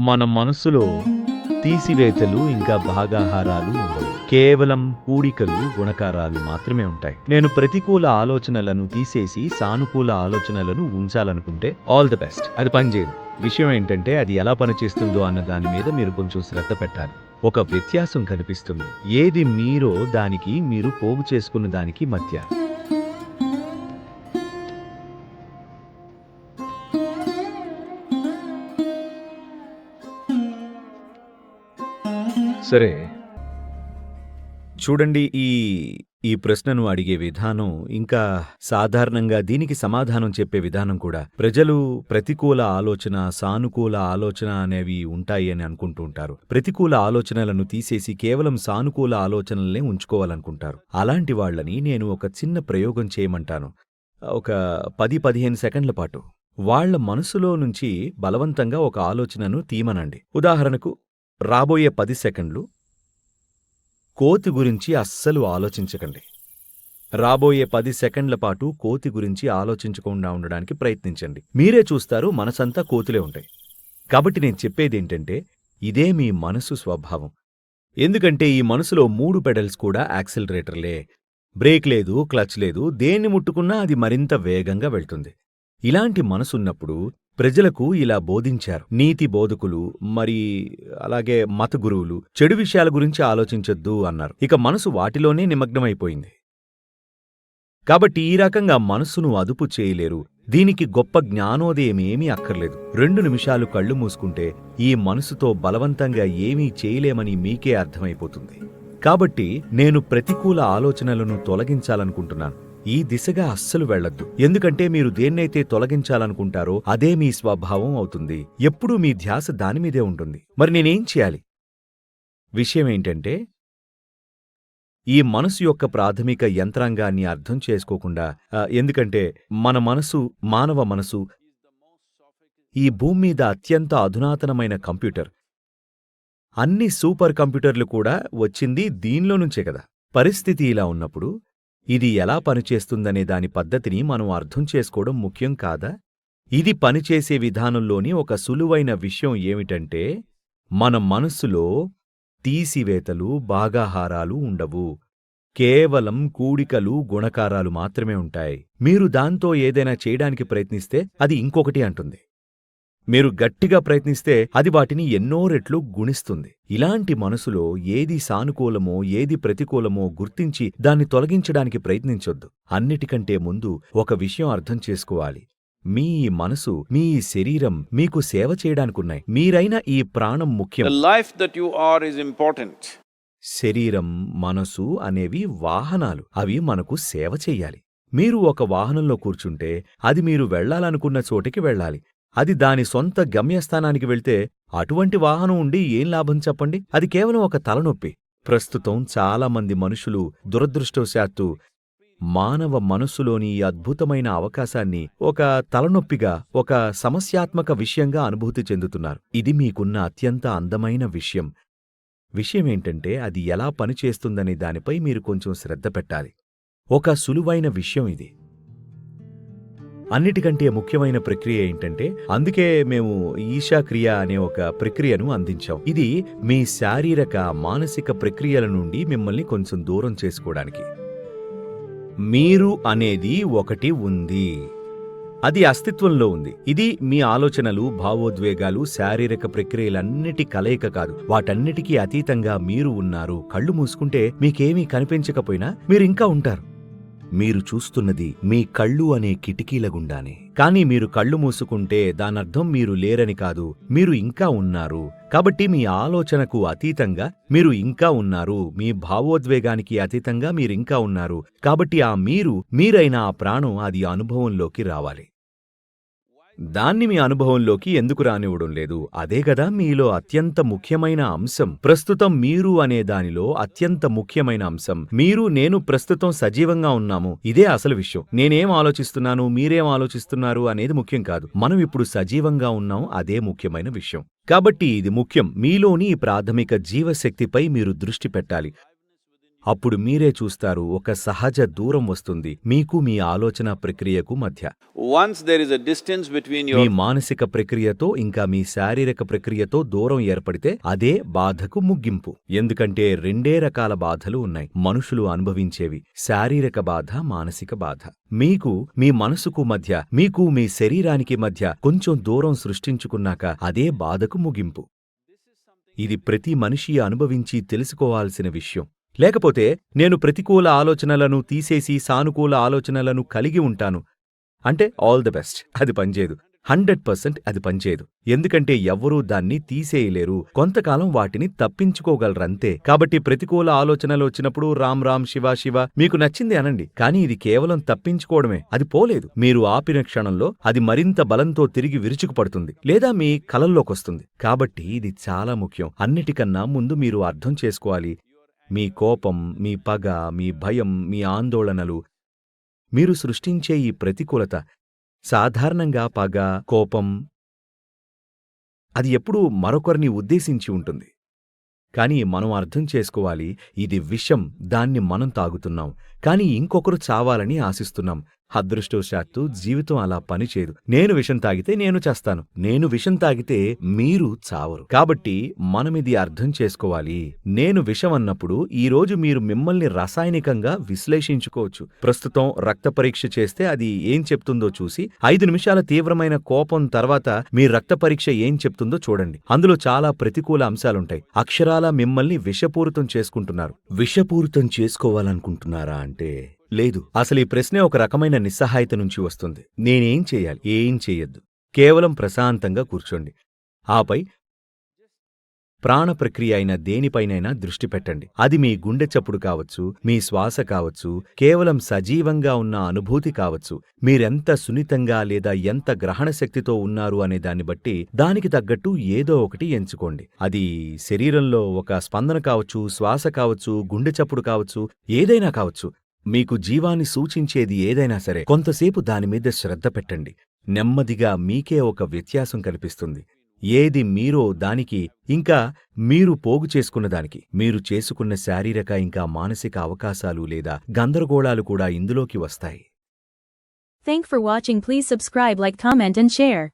మన మనసులో తీసివేతలు ఇంకా భాగాహారాలు ఉండవు. కేవలం కూడికలు గుణకారాలు మాత్రమే ఉంటాయి. నేను ప్రతికూల ఆలోచనలను తీసేసి సానుకూల ఆలోచనలను ఉంచాలనుకుంటే ఆల్ ది బెస్ట్. అది పనిచేయదు విషయం ఏంటంటే అది ఎలా పనిచేస్తుందో అన్న దాని మీద మీరు కొంచెం శ్రద్ధ పెట్టాలి. ఒక వ్యత్యాసం కనిపిస్తుంది. ఏది మీరో దానికి మీరు పోగు చేసుకున్న దానికి మధ్య. సరే. చూడండి ఈ ఈ ప్రశ్నను అడిగే విధానం ఇంకా సాధారణంగా దీనికి సమాధానం చెప్పే విధానం కూడా. ప్రజలు ప్రతికూల ఆలోచన సానుకూల ఆలోచన అనేవి ఉంటాయి అని అనుకుంటూ ఉంటారు. ప్రతికూల ఆలోచనలను తీసేసి కేవలం సానుకూల ఆలోచనలనే ఉంచుకోవాలనుకుంటారు. అలాంటి వాళ్ళని నేను ఒక చిన్న ప్రయోగం చేయమంటాను. ఒక పది పదిహేను సెకండ్ల పాటు. వాళ్ళ మనసులో నుంచి బలవంతంగా ఒక ఆలోచనను తీమనండి. ఉదాహరణకు రాబోయే పది సెకండ్లు కోతి గురించి అస్సలు ఆలోచించకండి. రాబోయే పది సెకండ్ల పాటు కోతి గురించి ఆలోచించకుండా ఉండడానికి ప్రయత్నించండి. మీరే చూస్తారు మనసంతా కోతులే ఉంటాయి. కాబట్టి నేను చెప్పేదేంటంటే ఇదే మీ మనసు స్వభావం. ఎందుకంటే ఈ మనసులో మూడు పెడల్స్ కూడా యాక్సిలరేటర్లే. బ్రేక్ లేదు క్లచ్ లేదు దేన్ని ముట్టుకున్నా అది మరింత వేగంగా వెళ్తుంది. ఇలాంటి మనసున్నప్పుడు ప్రజలకు ఇలా బోధించారు. నీతి బోధకులు మరి అలాగే మత గురువులు చెడు విషయాల గురించి ఆలోచించొద్దు అన్నారు. ఇక మనసు వాటిలోనే నిమగ్నమైపోయింది. కాబట్టి ఈ రకంగా మనస్సును అదుపు చేయలేరు. దీనికి గొప్ప జ్ఞానోదయమేమీ అక్కర్లేదు. రెండు నిమిషాలు కళ్ళు మూసుకుంటే ఈ మనసుతో బలవంతంగా ఏమీ చేయలేమని మీకే అర్థమైపోతుంది. కాబట్టి నేను ప్రతికూల ఆలోచనలను తొలగించాలనుకుంటున్నాను. ఈ దిశగా అస్సలు వెళ్ళొద్దు. ఎందుకంటే మీరు దేన్నైతే తొలగించాలనుకుంటారో అదే మీ స్వభావం అవుతుంది. ఎప్పుడూ మీ ధ్యాస దానిమీదే ఉంటుంది. మరి నేనేం చేయాలి? విషయం ఏంటంటే ఈ మనసు యొక్క ప్రాథమిక యంత్రాంగాన్ని అర్థం చేసుకోకుండా ఎందుకంటే మన మనసు మానవ మనసు ఈ భూమి మీద అత్యంత అధునాతనమైన కంప్యూటర్. అన్ని సూపర్ కంప్యూటర్లు కూడా వచ్చింది దీనిలో నుంచే కదా. పరిస్థితి ఇలా ఉన్నప్పుడు ఇది ఎలా పనిచేస్తుందనే దాని పద్ధతిని మనం అర్థం చేసుకోవడం ముఖ్యం కాదా? ఇది పనిచేసే విధానంలోని ఒక సులువైన విషయం ఏమిటంటే మన మనస్సులో తీసివేతలు బాగాహారాలు ఉండవు. కేవలం కూడికలు గుణకారాలు మాత్రమే ఉంటాయి. మీరు దాంతో ఏదైనా చేయడానికి ప్రయత్నిస్తే అది ఇంకొకటి అంటుంది. మీరు గట్టిగా ప్రయత్నిస్తే అది వాటిని ఎన్నో రెట్లు గుణిస్తుంది. ఇలాంటి మనసులో ఏది సానుకూలమో ఏది ప్రతికూలమో గుర్తించి దాన్ని తొలగించడానికి ప్రయత్నించొద్దు. అన్నిటికంటే ముందు ఒక విషయం అర్థం చేసుకోవాలి. మీ ఈ మనసు మీ ఈ శరీరం మీకు సేవ చేయడానికున్నాయి. మీరైన ఈ ప్రాణం ముఖ్యం. That you are is important. శరీరం మనసు అనేవి వాహనాలు. అవి మనకు సేవ చెయ్యాలి మీరు ఒక వాహనంలో కూర్చుంటే అది మీరు వెళ్ళాలనుకున్న చోటికి వెళ్ళాలి. అది దాని సొంత గమ్యస్థానానికి వెళ్తే అటువంటి వాహనం ఉండి ఏం లాభం చెప్పండి? అది కేవలం ఒక తలనొప్పి. ప్రస్తుతం చాలామంది మనుషులు దురదృష్టవశాత్తు మానవ మనస్సులోని ఈ అద్భుతమైన అవకాశాన్ని ఒక తలనొప్పిగా ఒక సమస్యాత్మక విషయంగా అనుభూతి చెందుతున్నారు. ఇది మీకున్న అత్యంత అందమైన విషయం. విషయమేంటంటే అది ఎలా పనిచేస్తుందనే దానిపై మీరు కొంచెం శ్రద్ధ పెట్టాలి. ఒక సులువైన విషయం ఇది. అన్నిటికంటే ముఖ్యమైన ప్రక్రియ ఏంటంటే అందుకే మేము ఈశా క్రియ అనే ఒక ప్రక్రియను అందించాం. ఇది మీ శారీరక మానసిక ప్రక్రియల నుండి మిమ్మల్ని కొంచెం దూరం చేసుకోవడానికి. మీరు అనేది ఒకటి ఉంది. అది అస్తిత్వంలో ఉంది. ఇది మీ ఆలోచనలు భావోద్వేగాలు శారీరక ప్రక్రియలన్నిటి కలయిక కాదు. వాటన్నిటికీ అతీతంగా మీరు ఉన్నారు. కళ్ళు మూసుకుంటే మీకేమీ కనిపించకపోయినా మీరు ఇంకా ఉంటారు. మీరు చూస్తున్నది మీ కళ్ళు అనే కిటికీల గుండానే. కానీ మీరు కళ్ళు మూసుకుంటే దానర్థం మీరు లేరని కాదు మీరు ఇంకా ఉన్నారు. కాబట్టి మీ ఆలోచనకు అతీతంగా మీరు ఇంకా ఉన్నారు మీ భావోద్వేగానికి అతీతంగా మీరింకా ఉన్నారు. కాబట్టి ఆ మీరు మీరైన ఆ ప్రాణం అది అనుభవంలోకి రావాలి. దాన్ని మీ అనుభవంలోకి ఎందుకు రానివ్వడం లేదు? అదే గదా మీలో అత్యంత ముఖ్యమైన అంశం. ప్రస్తుతం మీరు అనే దానిలో అత్యంత ముఖ్యమైన అంశం. మీరు నేను ప్రస్తుతం సజీవంగా ఉన్నాము. ఇదే అసలు విషయం. నేనేం ఆలోచిస్తున్నాను మీరేం ఆలోచిస్తున్నారు అనేది ముఖ్యం కాదు. మనం ఇప్పుడు సజీవంగా ఉన్నాం అదే ముఖ్యమైన విషయం. కాబట్టి ఇది ముఖ్యం. మీలోని ఈ ప్రాథమిక జీవశక్తిపై మీరు దృష్టి పెట్టాలి. అప్పుడు మీరే చూస్తారు ఒక సహజ దూరం వస్తుంది మీకు మీ ఆలోచన ప్రక్రియకు మధ్య. Once there is a distance between మీ మానసిక ప్రక్రియతో ఇంకా మీ శారీరక ప్రక్రియతో దూరం ఏర్పడితే అదే బాధకు ముగింపు. ఎందుకంటే రెండే రకాల బాధలు ఉన్నాయి. మనుషులు అనుభవించేవి శారీరక బాధ మానసిక బాధ. మీకు మీ మనసుకు మధ్య మీకు మీ శరీరానికి మధ్య కొంచెం దూరం సృష్టించుకున్నాక అదే బాధకు ముగింపు. ఇది ప్రతి మనిషి అనుభవించి తెలుసుకోవాల్సిన విషయం. లేకపోతే నేను ప్రతికూల ఆలోచనలను తీసేసి సానుకూల ఆలోచనలను కలిగి ఉంటాను. అంటే ఆల్ ది బెస్ట్ అది పనిచేయదు. హండ్రెడ్ పర్సెంట్ అది పనిచేయదు. ఎందుకంటే ఎవ్వరూ దాన్ని తీసేయలేరు. కొంతకాలం వాటిని తప్పించుకోగలరంతే. కాబట్టి ప్రతికూల ఆలోచనలు వచ్చినప్పుడు రామ్ రామ్ శివ శివ మీకు నచ్చింది అనండి. కానీ ఇది కేవలం తప్పించుకోవడమే. అది పోలేదు. మీరు ఆపిన క్షణంలో అది మరింత బలంతో తిరిగి విరుచుకుపడుతుంది. లేదా మీ కలల్లోకొస్తుంది. కాబట్టి ఇది చాలా ముఖ్యం. అన్నిటికన్నా ముందు మీరు అర్థం చేసుకోవాలి. మీ కోపం మీ పగ మీ భయం మీ ఆందోళనలు. మీరు సృష్టించే ఈ ప్రతికూలత సాధారణంగా పగ కోపం అది ఎప్పుడూ మరొకరిని ఉద్దేశించి ఉంటుంది. కానీ మనం అర్థం చేసుకోవాలి ఇది విషం దాన్ని మనం తాగుతున్నాం. కానీ ఇంకొకరు చావాలని ఆశిస్తున్నాం. అదృష్టవశాత్తు జీవితం అలా పనిచేయదు నేను విషం తాగితే నేను చేస్తాను. నేను విషం తాగితే మీరు చావరు. కాబట్టి మనమిది అర్థం చేసుకోవాలి. నేను విషం అన్నప్పుడు ఈ రోజు మీరు మిమ్మల్ని రసాయనికంగా విశ్లేషించుకోవచ్చు. ప్రస్తుతం రక్త పరీక్ష చేస్తే అది ఏం చెప్తుందో చూసి ఐదు నిమిషాల తీవ్రమైన కోపం తర్వాత మీ రక్త పరీక్ష ఏం చెప్తుందో చూడండి. అందులో చాలా ప్రతికూల అంశాలుంటాయి. అక్షరాల మిమ్మల్ని విషపూరితం చేసుకుంటున్నారు. విషపూరితం చేసుకోవాలనుకుంటున్నారా అంటే లేదు అసలు ఈ ప్రశ్నే ఒక రకమైన నిస్సహాయత నుంచి వస్తుంది. నేనేం చేయాలి? ఏం చేయొద్దు. కేవలం ప్రశాంతంగా కూర్చోండి. ఆపై ప్రాణ ప్రక్రియ అయిన దేనిపైనైనా దృష్టి పెట్టండి. అది మీ గుండె చప్పుడు కావచ్చు మీ శ్వాస కావచ్చు కేవలం సజీవంగా ఉన్న అనుభూతి కావచ్చు. మీరెంత సున్నితంగా లేదా ఎంత గ్రహణ శక్తితో ఉన్నారు అనే దాన్ని బట్టి దానికి తగ్గట్టు ఏదో ఒకటి ఎంచుకోండి. అది శరీరంలో ఒక స్పందన కావచ్చు శ్వాస కావచ్చు గుండె చప్పుడు కావచ్చు ఏదైనా కావచ్చు. మీకు జీవాన్ని సూచించేది ఏదైనా సరే కొంతసేపు దానిమీద శ్రద్ధ పెట్టండి. నెమ్మదిగా మీకే ఒక వ్యత్యాసం కనిపిస్తుంది. ఏది మీరో దానికి ఇంకా మీరు పోగు చేసుకున్న దానికి. మీరు చేసుకున్న శారీరక ఇంకా మానసిక అవకాశాలు లేదా గందరగోళాలు కూడా ఇందులోకి వస్తాయి. Thank for watching please subscribe like comment and share